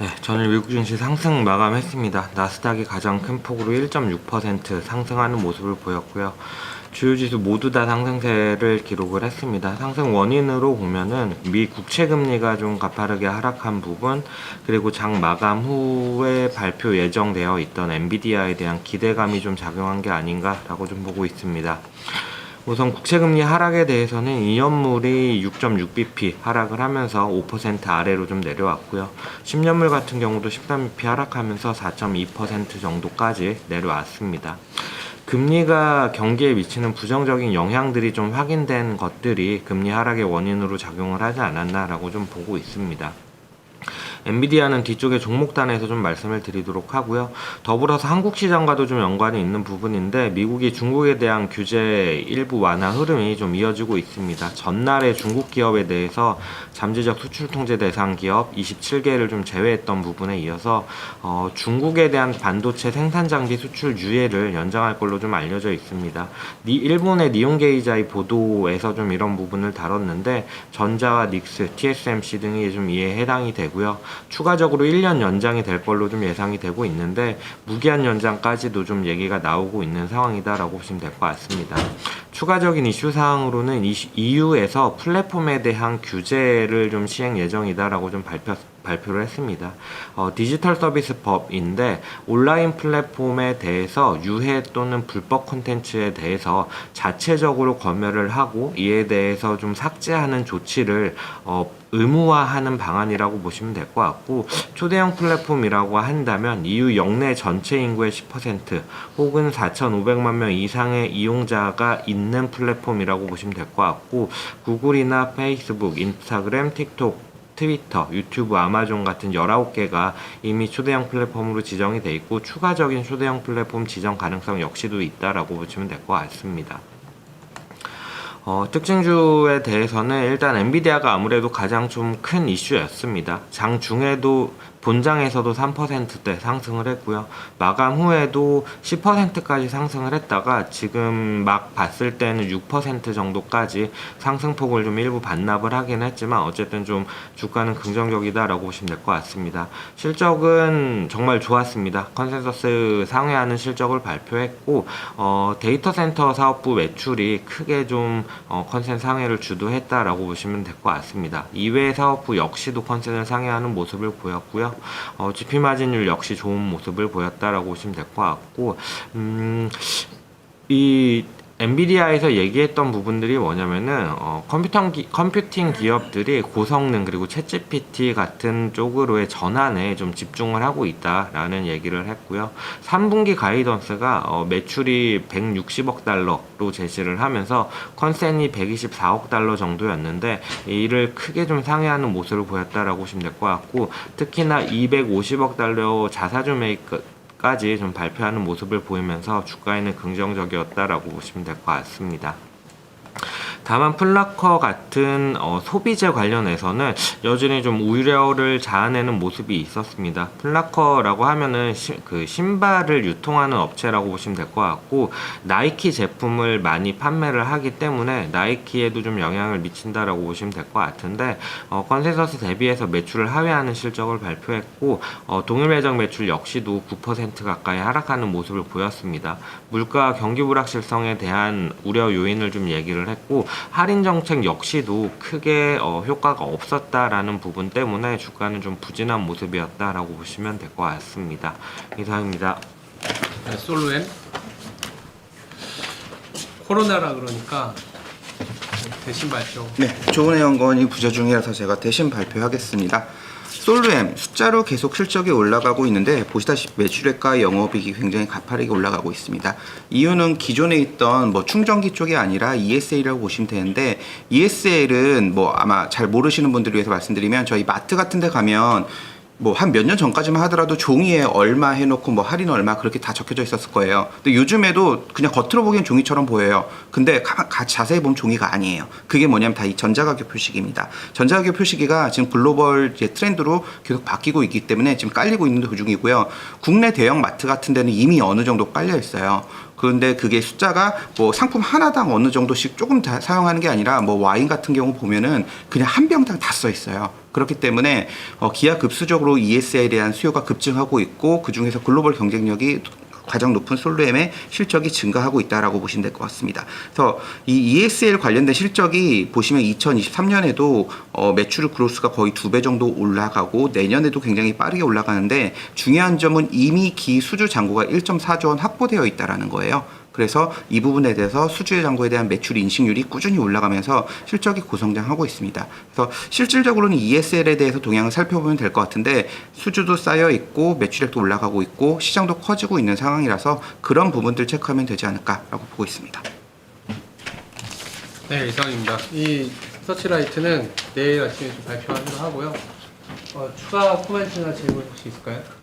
네, 전일 미국 증시 상승 마감했습니다. 나스닥이 가장 큰 폭으로 1.6% 상승하는 모습을 보였고요. 주요 지수 모두 다 상승세를 기록을 했습니다. 상승 원인으로 보면은 미 국채 금리가 좀 가파르게 하락한 부분, 그리고 장 마감 후에 발표 예정되어 있던 엔비디아에 대한 기대감이 좀 작용한 게 아닌가라고 좀 보고 있습니다. 우선 국채금리 하락에 대해서는 2년물이 6.6bp 하락을 하면서 5% 아래로 좀 내려왔고요. 10년물 같은 경우도 13bp 하락하면서 4.2% 정도까지 내려왔습니다. 금리가 경기에 미치는 부정적인 영향들이 좀 확인된 것들이 금리 하락의 원인으로 작용을 하지 않았나라고 좀 보고 있습니다. 엔비디아는 뒤쪽에 종목단에서 좀 말씀을 드리도록 하고요. 더불어서 한국 시장과도 좀 연관이 있는 부분인데 미국이 중국에 대한 규제 일부 완화 흐름이 좀 이어지고 있습니다. 전날에 중국 기업에 대해서 잠재적 수출 통제 대상 기업 27개를 좀 제외했던 부분에 이어서 어, 중국에 대한 반도체 생산 장비 수출 유예를 연장할 걸로 좀 알려져 있습니다. 니, 일본의 니온게이자의 보도에서 좀 이런 부분을 다뤘는데 전자와 닉스, TSMC 등이 좀 이에 해당이 되고요. 추가적으로 1년 연장이 될 걸로 좀 예상이 되고 있는데 무기한 연장까지도 좀 얘기가 나오고 있는 상황이다라고 보시면 될 것 같습니다. 추가적인 이슈 사항으로는 EU에서 플랫폼에 대한 규제를 좀 시행 예정이다라고 좀 발표 발표를 했습니다. 어, 디지털 서비스 법인데 온라인 플랫폼에 대해서 유해 또는 불법 콘텐츠에 대해서 자체적으로 검열을 하고 이에 대해서 좀 삭제하는 조치를 어, 의무화하는 방안이라고 보시면 될 것 같고 초대형 플랫폼이라고 한다면 EU 영내 전체 인구의 10% 혹은 4,500만 명 이상의 이용자가 있는 플랫폼이라고 보시면 될 것 같고 구글이나 페이스북, 인스타그램, 틱톡 트위터, 유튜브, 아마존 같은 19개가 이미 초대형 플랫폼으로 지정이 돼 있고 추가적인 초대형 플랫폼 지정 가능성 역시도 있다라고 보시면 될 것 같습니다. 어, 특징주에 대해서는 일단 엔비디아가 아무래도 가장 좀 큰 이슈였습니다. 장 중에도 본장에서도 3%대 상승을 했고요. 마감 후에도 10%까지 상승을 했다가 지금 막 봤을 때는 6% 정도까지 상승폭을 좀 일부 반납을 하긴 했지만 어쨌든 좀 주가는 긍정적이다라고 보시면 될 것 같습니다. 실적은 정말 좋았습니다. 컨센서스 상회하는 실적을 발표했고 어, 데이터 센터 사업부 매출이 크게 좀 어, 컨센 상회를 주도했다라고 보시면 될 것 같습니다. 이외의 사업부 역시도 컨센을 상회하는 모습을 보였고요. 어, GP 마진율 역시 좋은 모습을 보였다라고 보시면 될 것 같고, 음, 이 엔비디아에서 얘기했던 부분들이 뭐냐면은 어, 컴퓨터 기, 컴퓨팅 기업들이 고성능 그리고 챗GPT 같은 쪽으로의 전환에 좀 집중을 하고 있다라는 얘기를 했고요. 3분기 가이던스가 어, 매출이 160억 달러로 제시를 하면서 컨센이 124억 달러 정도였는데 이를 크게 좀 상회하는 모습을 보였다라고 보시면 될 것 같고 특히나 250억 달러 자사주 메이크 까지 좀 발표하는 모습을 보이면서 주가에는 긍정적이었다라고 보시면 될 것 같습니다. 다만 플라커 같은 어, 소비재 관련해서는 여전히 좀 우려를 자아내는 모습이 있었습니다. 플라커라고 하면은 시, 그 신발을 유통하는 업체라고 보시면 될 것 같고 나이키 제품을 많이 판매를 하기 때문에 나이키에도 좀 영향을 미친다라고 보시면 될 것 같은데 어, 컨센서스 대비해서 매출을 하회하는 실적을 발표했고 어, 동일 매장 매출 역시도 9% 가까이 하락하는 모습을 보였습니다. 물가 경기 불확실성에 대한 우려 요인을 좀 얘기를 했고 할인 정책 역시도 크게 어, 효과가 없었다라는 부분 때문에 주가는 좀 부진한 모습이었다라고 보시면 될 것 같습니다. 이상입니다. 네, 솔로엠 코로나라 그러니까 대신 발표 네, 조은혜 연구원이 부재 중이라서 제가 대신 발표하겠습니다. 솔루엠 숫자로 계속 실적이 올라가고 있는데 보시다시피 매출액과 영업이익이 굉장히 가파르게 올라가고 있습니다. 이유는 기존에 있던 뭐 충전기 쪽이 아니라 ESL이라고 보시면 되는데 ESL은 뭐 아마 잘 모르시는 분들을 위해서 말씀드리면 저희 마트 같은 데 가면 뭐 한 몇 년 전까지만 하더라도 종이에 얼마 해놓고 뭐 할인 얼마 그렇게 다 적혀져 있었을 거예요. 근데 요즘에도 그냥 겉으로 보기엔 종이처럼 보여요. 근데 가, 가- 자세히 보면 종이가 아니에요. 그게 뭐냐면 다 이 전자가격 표시기입니다. 전자가격 표시기가 지금 글로벌 트렌드로 계속 바뀌고 있기 때문에 지금 깔리고 있는 도중이고요. 국내 대형 마트 같은 데는 이미 어느 정도 깔려 있어요. 그런데 그게 숫자가 뭐 상품 하나당 어느 정도씩 조금 다 사용하는 게 아니라 뭐 와인 같은 경우 보면은 그냥 한 병당 다 써 있어요. 그렇기 때문에 어, 기하급수적으로 ESL에 대한 수요가 급증하고 있고 그 중에서 글로벌 경쟁력이 가장 높은 솔루엠의 실적이 증가하고 있다라고 보시면 될 것 같습니다. 그래서 이 ESL 관련된 실적이 보시면 2023년에도 어, 매출 그로스가 거의 두 배 정도 올라가고 내년에도 굉장히 빠르게 올라가는데 중요한 점은 이미 기 수주 잔고가 1.4조 원 확보되어 있다라는 거예요. 그래서 이 부분에 대해서 수주의 잔고에 대한 매출 인식률이 꾸준히 올라가면서 실적이 고성장하고 있습니다. 그래서 실질적으로는 ESL에 대해서 동향을 살펴보면 될 것 같은데 수주도 쌓여 있고 매출액도 올라가고 있고 시장도 커지고 있는 상황이라서 그런 부분들 체크하면 되지 않을까라고 보고 있습니다. 네, 이상입니다. 이 서치라이트는 내일 아침에 좀 발표하기로 하고요. 어, 추가 코멘트나 질문 혹시 있을까요?